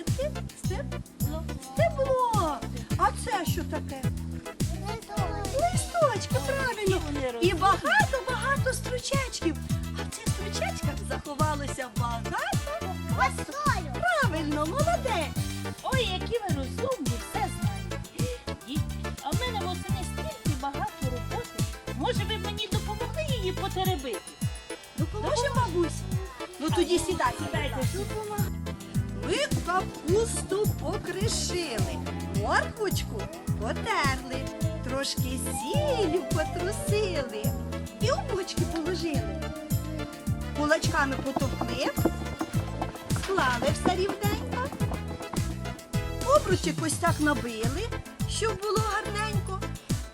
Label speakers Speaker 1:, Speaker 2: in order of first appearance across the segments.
Speaker 1: А?
Speaker 2: Стебло. Стебло. А це що таке? Листочки, правильно. І багато-багато стручечків. А в цих стручечках заховалося багато. Правильно, молодець.
Speaker 1: Ой, які ви розумні, все знаєте. Дітки, а в мене восени стільки багато роботи. Може, ви мені допомогли її потеребити?
Speaker 2: Допоможе бабусь? Ну тоді сідай.
Speaker 1: Сідайте.
Speaker 2: Ми капусту покришили, морквочку потерли, трошки сіллю потрусили і у бочки положили. Кулачками потовкли, склали все рівненько, обручик ось так набили, щоб було гарненько.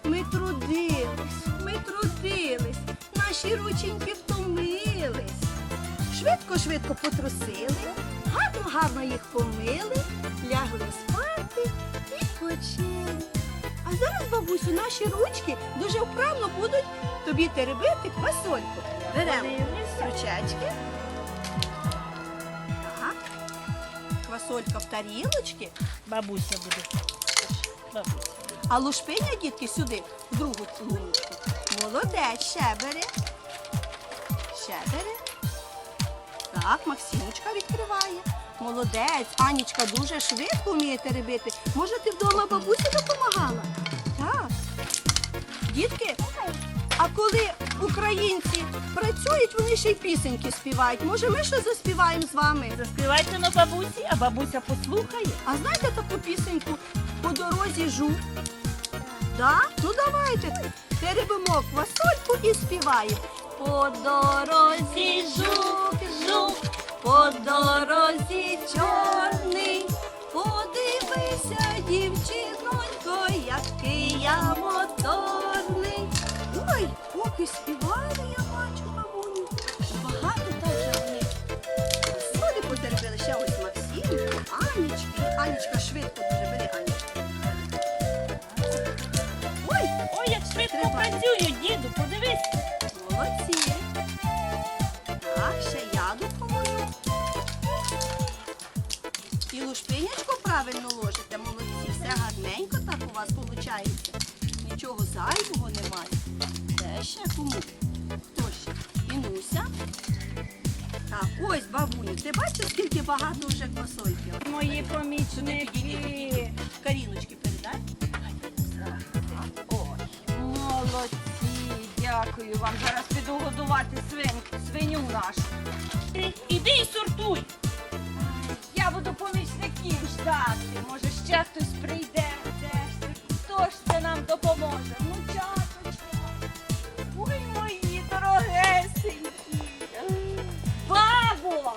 Speaker 2: Ми трудились, ми трудились, наші рученьки втомились. Швидко-швидко потрусили, гарно-гарно їх помили, лягли спати і почили. А зараз, бабусю, наші ручки дуже вправно будуть тобі теребити квасольку. Беремо стручечки. Так. Квасолька в тарілочки,
Speaker 1: Бабуся буде. Бабуся.
Speaker 2: а лушпиня, дітки, сюди, в другу луночку. Молодець, ще бери. Ще бери. Так, Максимочка відкриває. Молодець, Анічка дуже швидко вміє теребити. Може, ти вдома бабусі допомагала? Так. Дітки, а коли українці працюють, вони ще й пісеньки співають. Може, ми ще заспіваємо з вами?
Speaker 1: Заспівайте на бабусі, а бабуся послухає.
Speaker 2: А знаєте таку пісеньку по дорозі жук? Да? Ну давайте. Теребимо квасольку і співаємо. По дорозі жук, жук, по дорозі чорний. Подивися, дівчинонько, який я моторний. Ой, поки співали, я бачу, бабуню. Багато так же в них. Потерпіли ще ось Максим, Анічки. Анічка швидко дуже бери, Анічка. Ой,
Speaker 1: Ой, як швидко працюють, діду, подивись.
Speaker 2: молодці. Так, ще І лушпинячку правильно ложите, молодці. Все гарненько так у вас виходить. Нічого зайвого немає. Де ще кому? Хто ще? Інуся. Так, ось бабуню, ти бачиш, скільки багато вже квасольків?
Speaker 3: Мої помічники.
Speaker 2: Каріночки передай.
Speaker 3: Молодці, дякую вам. Зараз піду годувати свин, свиню нашу.
Speaker 1: Іди і сортуй.
Speaker 3: Я ждати. Може, ще хтось прийде. Де ж? Хто ж це нам допоможе? Внучаточка. Ой, мої дорогесенькі. Бабо!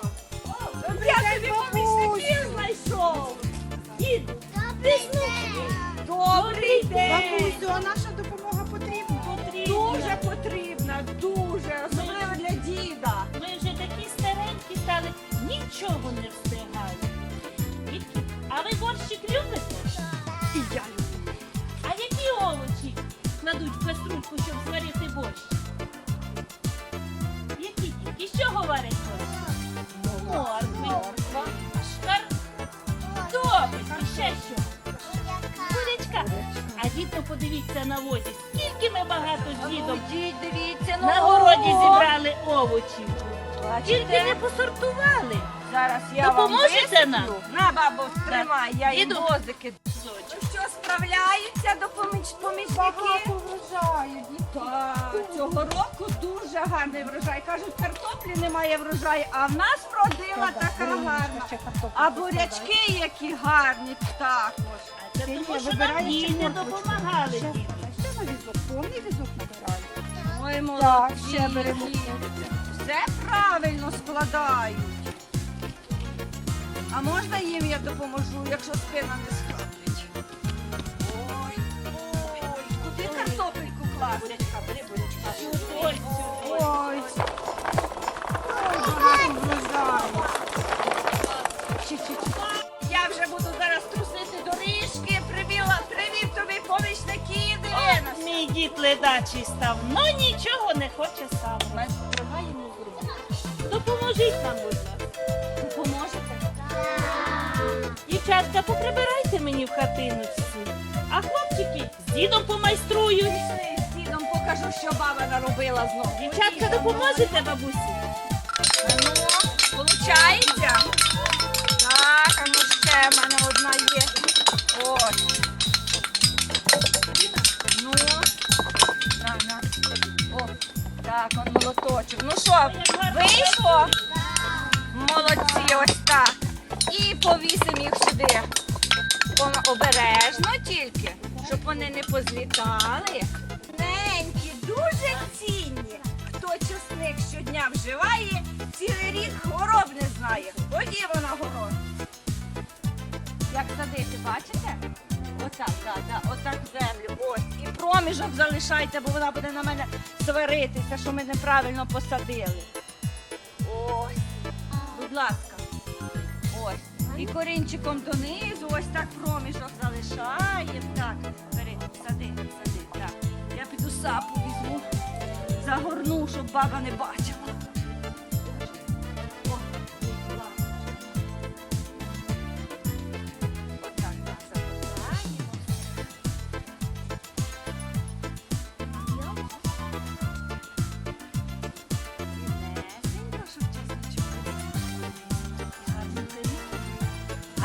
Speaker 3: Я тобі помічників знайшов.
Speaker 1: Діду,
Speaker 3: Добрий день!
Speaker 4: Бабусю, а наша допомога потрібна?
Speaker 3: Дуже потрібна, дуже, особливо для діда.
Speaker 1: Ми вже такі старенькі стали, нічого не встигаємо. А ви борщик любите?
Speaker 3: І я люблю.
Speaker 1: А які овочі кладуть в каструльку, щоб зварити борщ? Які дітки? З чого варять борщ? Морква. Шкар... Добре, і ще що? Курячка. А діти, подивіться на возі. Скільки ми багато з дідом
Speaker 3: Дід, дивіться, ну
Speaker 1: на городі зібрали овочів. Тільки не посортували.
Speaker 3: Зараз я
Speaker 1: Допоможете
Speaker 3: вам
Speaker 1: нам?
Speaker 3: На, бабу, тримай, я їм
Speaker 1: Діду.
Speaker 3: возики. Ну що, справляються до поміч... помічники?
Speaker 4: врожаю,
Speaker 3: Так, цього року дуже гарний врожай. Кажуть, картоплі немає врожаю, а в нас вродила така гарна. А бурячки які гарні також.
Speaker 1: А це
Speaker 4: Ти
Speaker 1: тому, що нам
Speaker 4: вибираєш чи морквочку?
Speaker 1: допомагали
Speaker 4: Ще, на візок, повний візок набираю.
Speaker 3: Ой,
Speaker 4: Так,
Speaker 3: молодці.
Speaker 4: ще беремо.
Speaker 3: Все правильно складають. А можна їм я допоможу, якщо спина не схватить? Ой, ой, куди картопельку класти?
Speaker 2: Бурячка, бери бурячка.
Speaker 1: Ой.
Speaker 3: Ой, я вже буду зараз трусити доріжки, привіла, привів тобі помічники, на
Speaker 1: Мій дід ледачий став, ну нічого не хоче сам. Допоможіть нам, будь ласка.
Speaker 3: Допоможете?
Speaker 1: Дівчатка, поприбирайте мені в хатиночці. А хлопчики з дідом помайструють.
Speaker 3: Пішли з дідом покажу, що баба наробила знов.
Speaker 1: Дівчатка, допоможете бабусі?
Speaker 3: Ну, получається? Так, а ну ще в мене одна є. Ось. Ну, на, на. О, так, он молоточок. Ну що, вийшло? Молодці, ось так. І повісимо їх сюди. Обережно тільки, щоб вони не позлітали. Ненькі, дуже цінні. Хто чесник щодня вживає, цілий рік хвороб не знає. Ходімо на город. Як садити, бачите? Отак, так, так, отак землю. Ось. І проміжок залишайте, бо вона буде на мене сваритися, що ми неправильно посадили. Ось. Будь ласка. І корінчиком донизу, ось так проміжок залишаємо. Так, бери, сади, сади. Так. Я піду сапу візьму, загорну, щоб баба не бачила.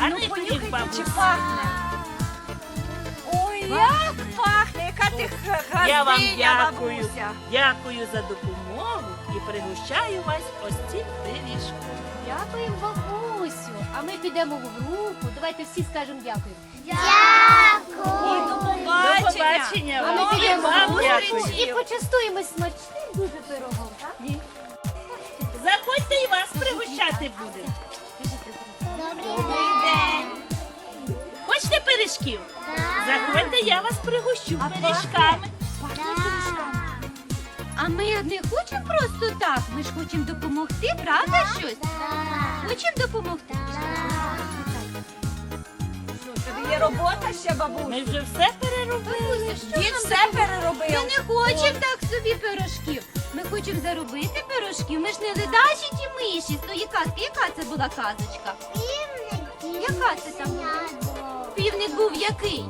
Speaker 1: Гарний
Speaker 3: ну, чи
Speaker 1: бабусі.
Speaker 3: пахне. Ой, як пахне, яка ти х-
Speaker 1: Я вам дякую.
Speaker 3: бабуся.
Speaker 1: Дякую за допомогу і пригощаю вас ось цим пиріжком.
Speaker 5: Дякуємо, бабусю. А ми підемо в групу. Давайте всі скажемо дякую.
Speaker 3: І до
Speaker 1: До
Speaker 3: побачення.
Speaker 1: побачення.
Speaker 5: А ми
Speaker 1: вам.
Speaker 5: підемо
Speaker 1: Вам
Speaker 5: в
Speaker 1: дякую.
Speaker 5: групу і почастуємось смачним
Speaker 1: пригощу пиріжками.
Speaker 5: А ми не хочемо просто так. Ми ж хочемо допомогти, правда щось? Хочемо допомогти.
Speaker 3: Що, тобі є робота ще, бабусь?
Speaker 1: Ми вже все переробили.
Speaker 5: Бабуся, що
Speaker 3: Дід
Speaker 5: нам
Speaker 3: все
Speaker 5: Ми
Speaker 3: переробив.
Speaker 5: не хочемо так собі пирожків. Ми хочемо заробити пирожків. Ми ж не ледачі ті миші з тої казки. Яка це була казочка? Яка це там? Півник був який?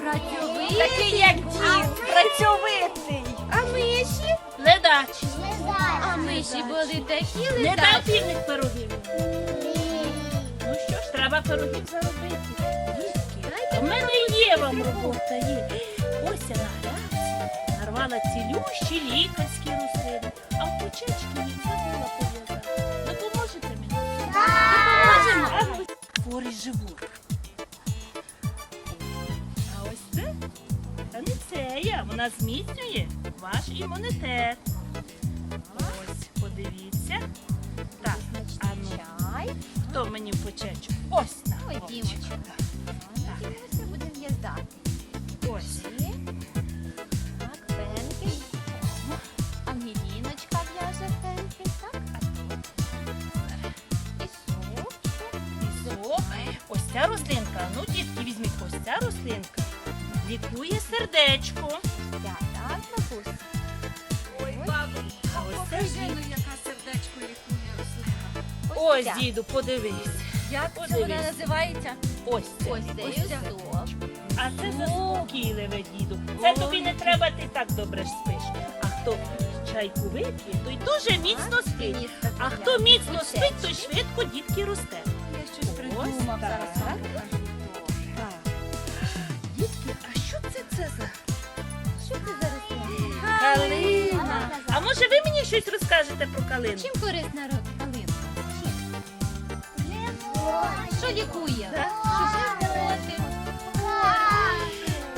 Speaker 5: Працьовитий.
Speaker 3: Такий, як дід, працьовитий.
Speaker 5: А миші?
Speaker 1: Ледачі.
Speaker 5: А миші були такі
Speaker 1: Не дав
Speaker 5: ледачі.
Speaker 1: півник пирогів. Ну що ж, треба пирогів заробити. Дітки, у мене є вам робота є. Ось я на нарвала цілющі лікарські рослини, а в почечки їх забула пов'язати. Допоможете мені?
Speaker 5: Допоможемо.
Speaker 1: А хворий живот. Це. Вона зміцнює ваш імунітет. Ось, подивіться. Так, а ну, хто мені в почечку? Ось на.
Speaker 5: Ой. Дімочка. Дімося буде в'язати.
Speaker 1: Ось.
Speaker 5: Так, пенки. Ангеліночка в'яже пенки, так? І сумочку.
Speaker 1: І соп. Ось ця рослинка. Ну, дітки, візьміть ось ця рослинка. Лікує сердечко.
Speaker 5: Так, так, бабусь.
Speaker 3: Ой, бабу,
Speaker 1: ось це
Speaker 3: покажи,
Speaker 1: дід.
Speaker 3: яка сердечко лікує рослина.
Speaker 1: Ось,
Speaker 5: ця.
Speaker 1: діду, подивись.
Speaker 3: Як
Speaker 1: це вона
Speaker 3: називається?
Speaker 1: Ось це.
Speaker 5: Ось це
Speaker 3: Ось ця.
Speaker 5: соп.
Speaker 1: А це заспокійливе, діду. Це тобі не треба, ти так добре ж спиш. А хто чайку вип'є, той дуже міцно спить. А хто міцно спить, той швидко дітки росте.
Speaker 3: Я щось придумав, зараз.
Speaker 1: Так. Це за
Speaker 5: Що це за рослина?
Speaker 1: калина? А може ви мені щось розкажете про калину?
Speaker 5: Чим корисна ро- калина? Чим? Що лікує?
Speaker 1: Так.
Speaker 5: Що?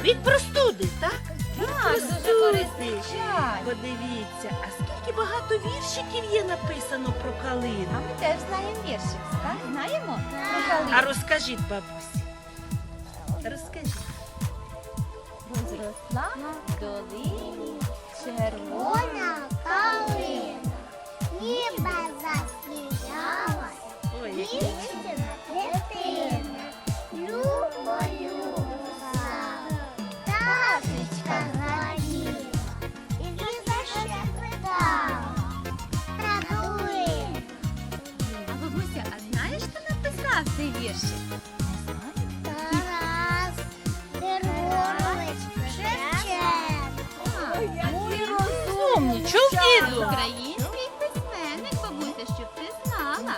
Speaker 1: Від простуди, так?
Speaker 5: Так, дуже корисний чай.
Speaker 1: Подивіться, а скільки скільки багато віршиків є написано про
Speaker 5: А
Speaker 1: калину.
Speaker 5: ми теж знаємо віршик, так? Знаємо? Про
Speaker 1: А
Speaker 5: калину.
Speaker 1: розкажіть, бабусі. Розкажіть.
Speaker 5: Розросла в долині червона.
Speaker 6: Калина, ніби засміялась,
Speaker 5: Український письменник, бабуся, щоб ти знала.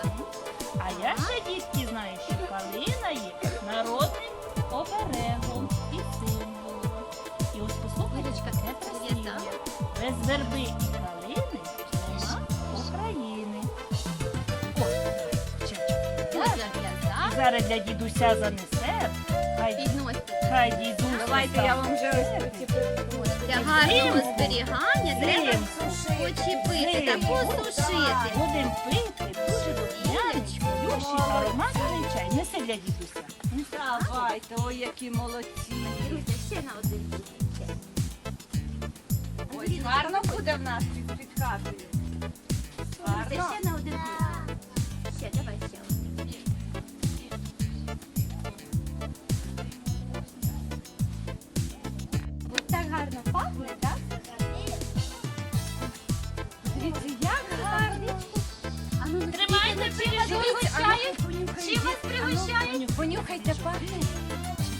Speaker 1: А я ще дітки знаю, що калина є народним оберегом і символом. І ось послухайте,
Speaker 5: я
Speaker 1: Без верби і калини нема України. Дівчатка. Зараз для дідуся занесе. Хай. Хай дідусь.
Speaker 3: Давайте я вам вже ось ці
Speaker 5: Для гарного зберігання треба
Speaker 1: Зим.
Speaker 5: почепити та посушити.
Speaker 1: Будемо пити дуже духмяничий, ющий ароматний чай. Неси для дідуся.
Speaker 3: Давайте, ой, які молодці.
Speaker 5: Іруся, ще на один.
Speaker 3: Ой, гарно буде в нас під, під хатою. Гарно.
Speaker 5: ще на один.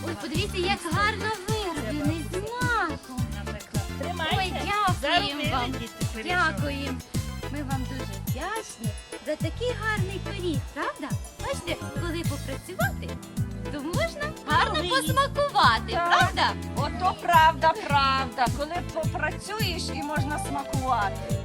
Speaker 5: Ой, подивіться, як гарно вироблений з маком. Ой,
Speaker 1: Тримайте.
Speaker 5: дякуємо вам. Дякуємо. Ми вам дуже вдячні за такий гарний пиріг, правда? Бачите, коли попрацювати, то можна гарно посмакувати,
Speaker 3: Так.
Speaker 5: правда?
Speaker 3: Ото правда, правда. Коли попрацюєш і можна смакувати.